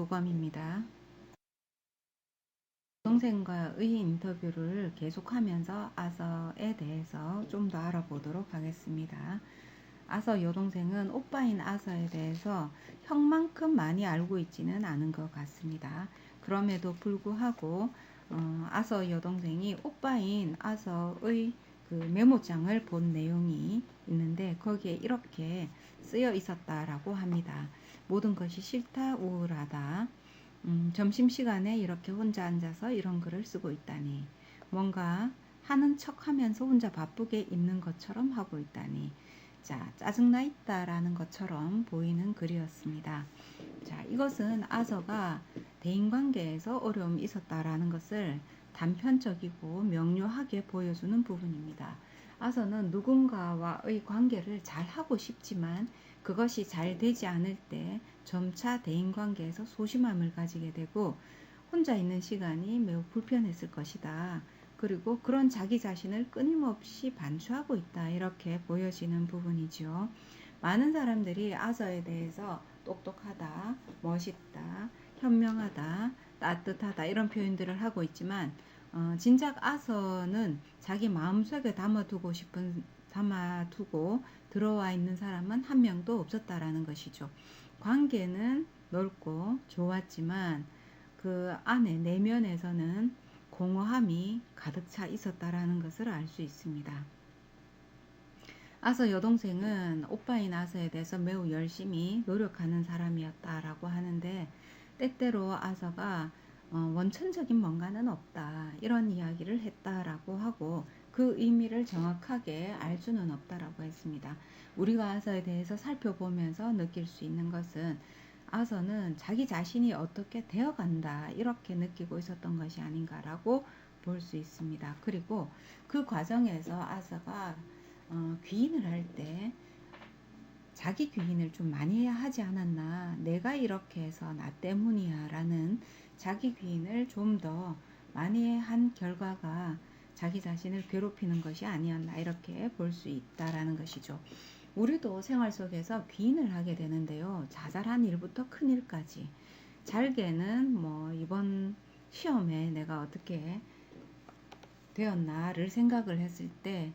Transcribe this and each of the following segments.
도감입니다. 동생과의 인터뷰를 계속하면서 아서에 대해서 좀 더 알아보도록 하겠습니다. 아서 여동생은 오빠인 아서에 대해서 형만큼 많이 알고 있지는 않은 것 같습니다. 그럼에도 불구하고 어, 아서 여동생이 오빠인 아서의 그 메모장을 본 내용이 있는데 거기에 이렇게 쓰여 있었다라고 합니다. 모든 것이 싫다, 우울하다. 음, 점심시간에 이렇게 혼자 앉아서 이런 글을 쓰고 있다니. 뭔가 하는 척 하면서 혼자 바쁘게 있는 것처럼 하고 있다니. 자, 짜증나 있다라는 것처럼 보이는 글이었습니다. 자, 이것은 아서가 대인관계에서 어려움이 있었다라는 것을 단편적이고 명료하게 보여주는 부분입니다. 아서는 누군가와의 관계를 잘 하고 싶지만 그것이 잘 되지 않을 때 점차 대인관계에서 소심함을 가지게 되고 혼자 있는 시간이 매우 불편했을 것이다. 그리고 그런 자기 자신을 끊임없이 반추하고 있다. 이렇게 보여지는 부분이죠. 많은 사람들이 아서에 대해서 똑똑하다, 멋있다, 현명하다, 따뜻하다 이런 표현들을 하고 있지만 어, 진작 아서는 자기 마음속에 담아두고 싶은 담아두고 들어와 있는 사람은 한 명도 없었다라는 것이죠. 관계는 넓고 좋았지만 그 안에 내면에서는 공허함이 가득 차 있었다라는 것을 알 수 있습니다. 아서 여동생은 오빠인 아서에 대해서 매우 열심히 노력하는 사람이었다라고 하는데 때때로 아서가 어, 원천적인 뭔가는 없다 이런 이야기를 했다라고 하고 그 의미를 정확하게 알 수는 없다라고 했습니다. 우리가 아서에 대해서 살펴보면서 느낄 수 있는 것은 아서는 자기 자신이 어떻게 되어간다 이렇게 느끼고 있었던 것이 아닌가라고 볼 수 있습니다. 그리고 그 과정에서 아서가 어, 귀인을 할때 자기 귀인을 좀 많이 하지 않았나 내가 이렇게 해서 나 때문이야 라는 자기 귀인을 좀 더 많이 한 결과가 자기 자신을 괴롭히는 것이 아니었나 이렇게 볼 수 있다라는 것이죠. 우리도 생활 속에서 귀인을 하게 되는데요. 자잘한 일부터 큰 일까지. 잘게는 뭐 이번 시험에 내가 어떻게 되었나를 생각을 했을 때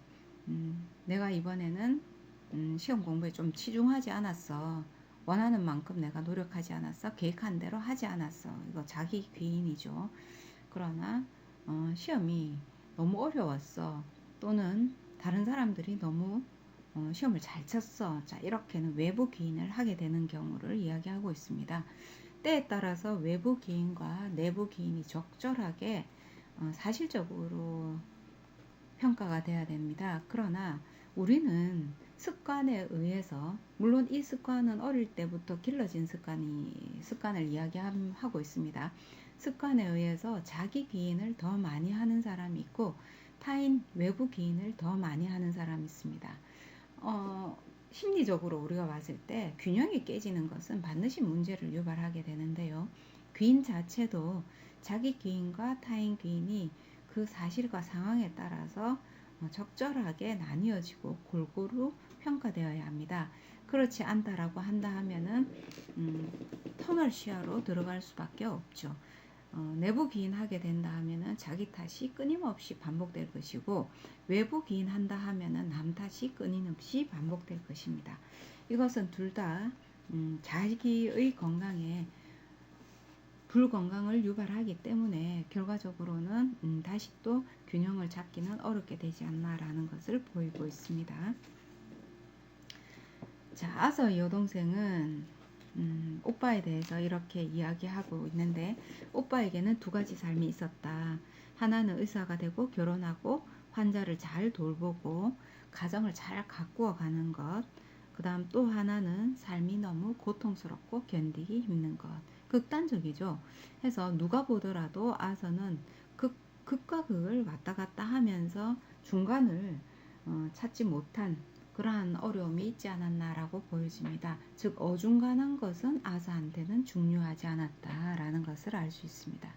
음, 내가 이번에는 음, 시험 공부에 좀 치중하지 않았어. 원하는 만큼 내가 노력하지 않았어. 계획한 대로 하지 않았어. 이거 자기 귀인이죠. 그러나 어, 시험이 너무 어려웠어. 또는 다른 사람들이 너무 어, 시험을 잘 쳤어. 자, 이렇게는 외부 기인을 하게 되는 경우를 이야기하고 있습니다. 때에 따라서 외부 기인과 내부 기인이 적절하게 어, 사실적으로 평가가 돼야 됩니다. 그러나 우리는 습관에 의해서 물론 이 습관은 어릴 때부터 길러진 습관이 습관을 이야기하고 있습니다. 습관에 의해서 자기 기인을 더 많이 하는 사람이 있고 타인 외부 기인을 더 많이 하는 사람이 있습니다. 어, 심리적으로 우리가 봤을 때 균형이 깨지는 것은 반드시 문제를 유발하게 되는데요. 귀인 자체도 자기 귀인과 타인 귀인이 그 사실과 상황에 따라서 어, 적절하게 나뉘어지고 골고루 평가되어야 합니다. 그렇지 않다라고 한다 하면은 음, 터널 시야로 들어갈 수밖에 없죠. 어, 내부 기인하게 된다 하면은 자기 탓이 끊임없이 반복될 것이고 외부 기인한다 하면은 남 탓이 끊임없이 반복될 것입니다. 이것은 둘다 음, 자기의 건강에 불건강을 유발하기 때문에 결과적으로는 음, 다시 또 균형을 잡기는 어렵게 되지 않나라는 것을 보이고 있습니다. 자, 아서 여동생은 음, 오빠에 대해서 이렇게 이야기하고 있는데 오빠에게는 두 가지 삶이 있었다. 하나는 의사가 되고 결혼하고 환자를 잘 돌보고 가정을 잘 가꾸어 가는 것. 그 다음 또 하나는 삶이 너무 고통스럽고 견디기 힘든 것. 극단적이죠. 해서 누가 보더라도 아서는 극, 극과 극을 왔다 갔다 하면서 중간을 어, 찾지 못한 그러한 어려움이 있지 않았나라고 보여집니다. 즉 어중간한 것은 아사한테는 중요하지 않았다라는 것을 알 수 있습니다.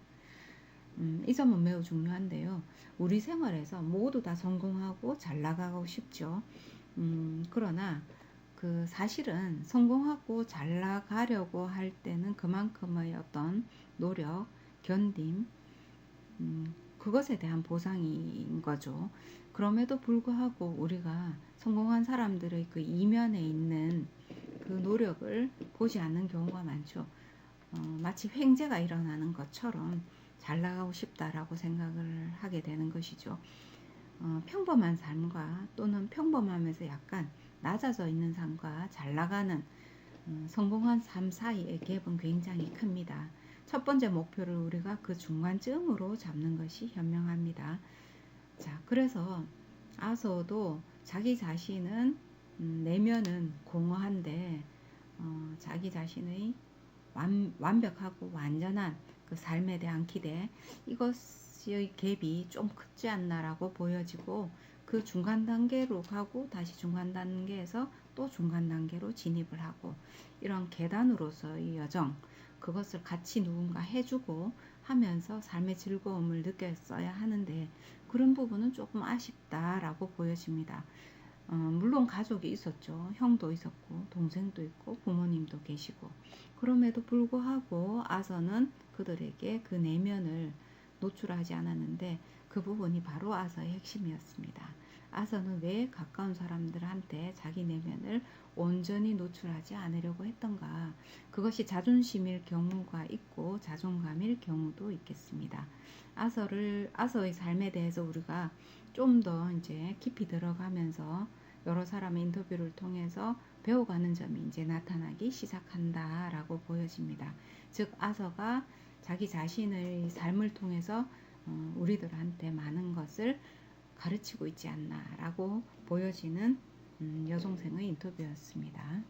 음, 이 점은 매우 중요한데요. 우리 생활에서 모두 다 성공하고 잘 나가고 싶죠. 음, 그러나 그 사실은 성공하고 잘 나가려고 할 때는 그만큼의 어떤 노력, 견딤, 음, 그것에 대한 보상인 거죠. 그럼에도 불구하고 우리가 성공한 사람들의 그 이면에 있는 그 노력을 보지 않는 경우가 많죠. 어, 마치 횡재가 일어나는 것처럼 잘 나가고 싶다라고 생각을 하게 되는 것이죠. 어, 평범한 삶과 또는 평범하면서 약간 낮아져 있는 삶과 잘 나가는 음, 성공한 삶 사이의 갭은 굉장히 큽니다. 첫 번째 목표를 우리가 그 중간쯤으로 잡는 것이 현명합니다. 자, 그래서 아서도 자기 자신은 음, 내면은 공허한데 어, 자기 자신의 완, 완벽하고 완전한 그 삶에 대한 기대 이것의 갭이 좀 크지 않나라고 보여지고 그 중간 단계로 가고 다시 중간 단계에서 또 중간 단계로 진입을 하고 이런 계단으로서의 여정 그것을 같이 누군가 해주고 하면서 삶의 즐거움을 느꼈어야 하는데 그런 부분은 조금 아쉽다라고 보여집니다. 어, 물론 가족이 있었죠. 형도 있었고 동생도 있고 부모님도 계시고 그럼에도 불구하고 아서는 그들에게 그 내면을 노출하지 않았는데 그 부분이 바로 아서의 핵심이었습니다. 아서는 왜 가까운 사람들한테 자기 내면을 온전히 노출하지 않으려고 했던가 그것이 자존심일 경우가 있고 자존감일 경우도 있겠습니다. 아서를 아서의 삶에 대해서 우리가 좀 더 이제 깊이 들어가면서 여러 사람의 인터뷰를 통해서 배워가는 점이 이제 나타나기 시작한다라고 보여집니다. 즉 아서가 자기 자신의 삶을 통해서 어, 우리들한테 많은 것을 가르치고 있지 않나라고 보여지는 음, 여동생의 인터뷰였습니다.